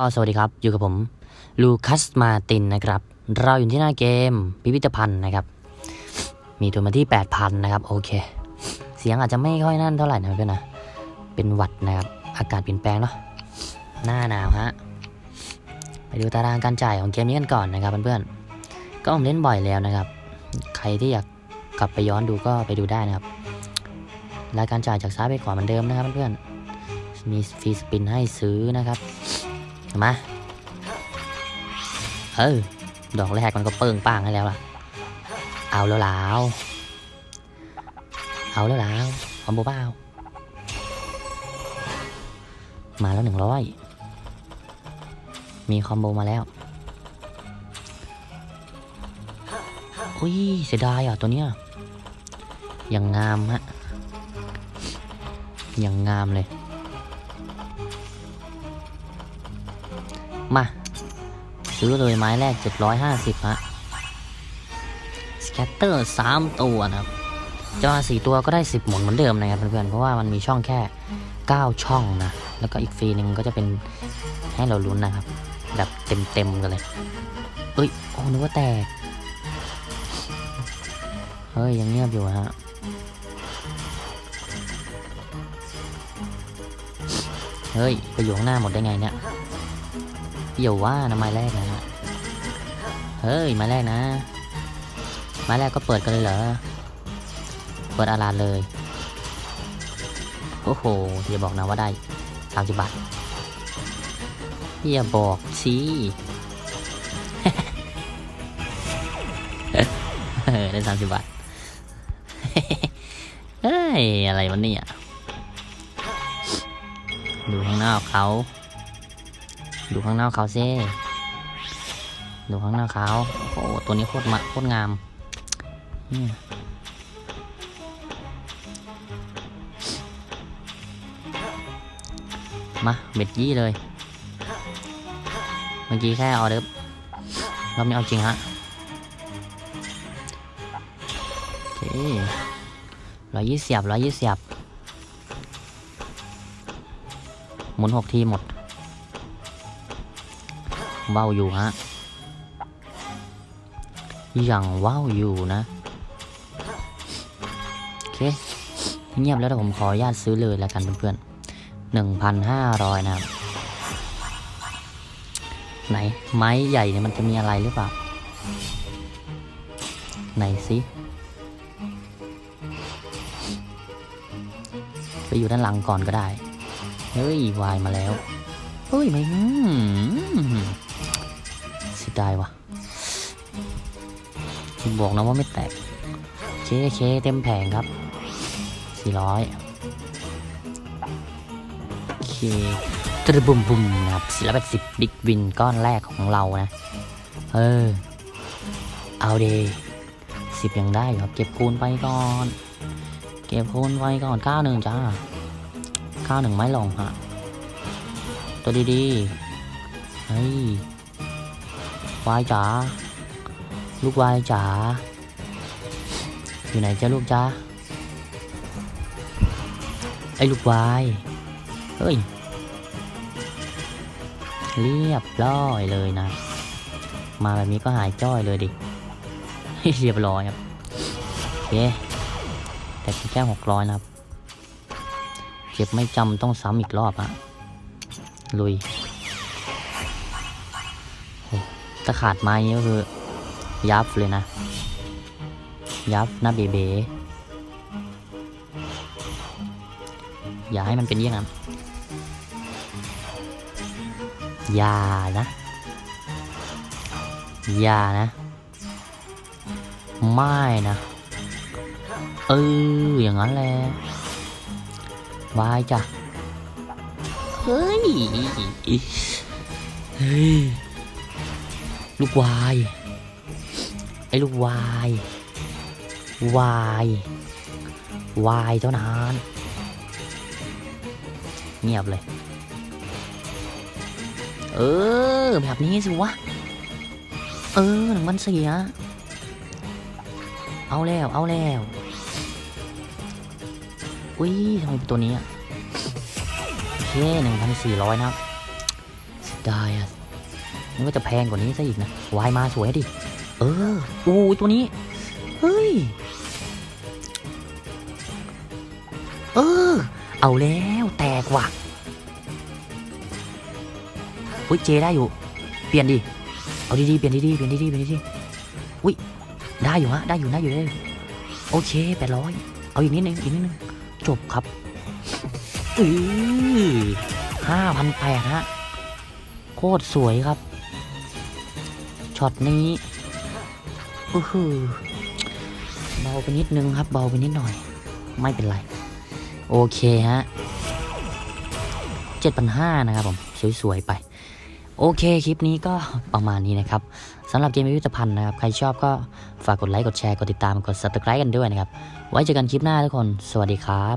ก็สวัสดีครับ อยู่กับผมลูคัสมาตินนะครับ เราอยู่ที่หน้าเกมพิพิธภัณฑ์นะครับ มีทุนมาที่ 8,000 นะครับ โอเค เสียงอาจจะไม่ค่อยนั่นเท่าไหร่นะเพื่อนนะ เป็นหวัดนะครับ อากาศเปลี่ยนแปลงเนาะหน้าหนาวฮะ ไปดูตารางการจ่ายของเกมนี้กันก่อนนะครับเพื่อนๆ ก็ผมเล่นบ่อยแล้วนะครับ ใครที่อยากกลับไปย้อนดูก็ไปดูได้นะครับ รายการจ่ายจากซ้ายไปขวาเหมือนเดิมนะครับเพื่อนๆ มีฟรีสปินให้ซื้อนะครับ มาเออดอกแรกมันก็เปิงป้างให้แล้วล่ะ เอาแล้วลาวเอาแล้วลาวคอมโบเปล่ามาแล้วหนึ่งร้อยมีคอมโบมาแล้ว อุ้ยเสียดายอะตัวเนี้ย อย่างงามฮะ อย่างงามเลย มา ซื้อเลยไม้แรก 750ฮะสแกตเตอร์ 3 ตัวนะครับจะมา4ตัวก็ได้ 10 หมุนเหมือนเดิมนะครับเพื่อนๆเพราะว่ามันมีช่องแค่ 9 ช่องนะ แล้วก็อีกฟรีหนึ่งก็จะเป็นให้เราลุ้นนะครับ แบบเต็มๆกันเลยเอ้ยโอ้นึกว่าแตกเฮ้ยยังเงียบอยู่ฮะเฮ้ย ไปอยู่ข้างหน้าหมดได้ไงเนี่ย อย่าว่านะไม้แรกนะฮะ เฮ้ยไม้แรกนะ ไม้แรกก็เปิดกันเลยเหรอ เปิดอาลาดเลย โอ้โหอย่าบอกนะว่าได้สามสิบบาทอย่าบอกสิเออได้สามสิบบาทเฮ้ยอะไรวะเนี่ยดูข้างนอกเขา ดูข้างนอกเขาเซ่ดูข้างนอกเขาโอ้ตัวนี้โคตรมาโคตรงามมาเบ็ดยี่เลย เมื่อกี้แค่ออเดิร์ฟรอบนี้เอาจริงฮะโอเคร้อยยี่สิบร้อยยี่สิบหมุนหกทีหมด ว้าวอยู่ฮะยังว้าวอยู่นะโอเคเงียบแล้วแต่ผมขออนุญาตซื้อเลยแล้วกันเพื่อนๆหนึ่งพันห้าร้อยนะครับ ไหน ไม้ใหญ่เนี่ยมันจะมีอะไรหรือเปล่า ไหนสิไปอยู่ด้านหลังก่อนก็ได้ เฮ้ย วายมาแล้ว เฮ้ย ไม่ ดายว่ะบอกนะว่าไม่แตกเคเคเต็มแผงครับ 400เคตรบุมบุมนะครับ 480ดิกวินก้อนแรกของเรานะ เออ เอาเดสิบยังได้ครับ เก็บคูณไปก่อน เก็บคูณไปก่อน91จ้า91ไม่ลงฮะ ตัวดีๆเฮ้ย วายจ๋าลูกวายจ๋าอยู่ไหนจ้าลูกจ้าไอ้ลูกวายเฮ้ย เรียบร้อยเลยนะ มาแบบนี้ก็หายจ้อยเลยดิเรียบร้อยครับโอเคแต่แค่หกร้อยนะครับเจ็บไม่จำต้องซ้ำอีกรอบอะลุย ถ้าขาดไม้ก็คือ ยับเลยนะ ยับนะเบเบอย่าให้มันเป็นเยี่ยงนั้นอย่านะอย่านะ ไม่นะ เอออย่างนั้นแหละวายจ้ะ เฮ้ย เฮ้ย ลูกวายไอ้ลูกวายวายวายเท่านั้นเงียบเลย เออ แบบนี้สิวะ เออหนังมันเสีย เอาแล้ว เอาแล้วอุ้ยทำไมเป็นตัวนี้อะโอเคหนึ่งพันสี่ร้อยนะครับได้อะ นึกว่าจะแพงกว่านี้ซะอีกนะวายมาสวยดิ เอออูตัวนี้ เฮ้ย เออ เอาแล้วแตกว่ะอุ้ยเจได้อยู่ เปลี่ยนดิ เอาดีๆ เปลี่ยนดีๆ เปลี่ยนดีๆ เปลี่ยนดีๆ อุ้ย ได้อยู่ฮะ ได้อยู่ได้อยู่ได้อยู่โอเคแปดร้อยเอาอีกนิดนึงอีกนิดนึง จบครับอือห้าพันแปดฮะ โคตรสวยครับ ช็อตนี้อือหือเบาไปนิดนึงครับ เบาไปนิดหน่อย ไม่เป็นไร โอเคฮะเจ็ดพันห้านะครับผม สวย ๆ ไป โอเค คลิปนี้ก็ประมาณนี้นะครับสำหรับเกมพิพิธภัณฑ์นะครับ ใครชอบก็ฝากกดไลค์ กดแชร์ กดติดตาม กด subscribe กันด้วยนะครับ ไว้เจอกันคลิปหน้าทุกคน สวัสดีครับ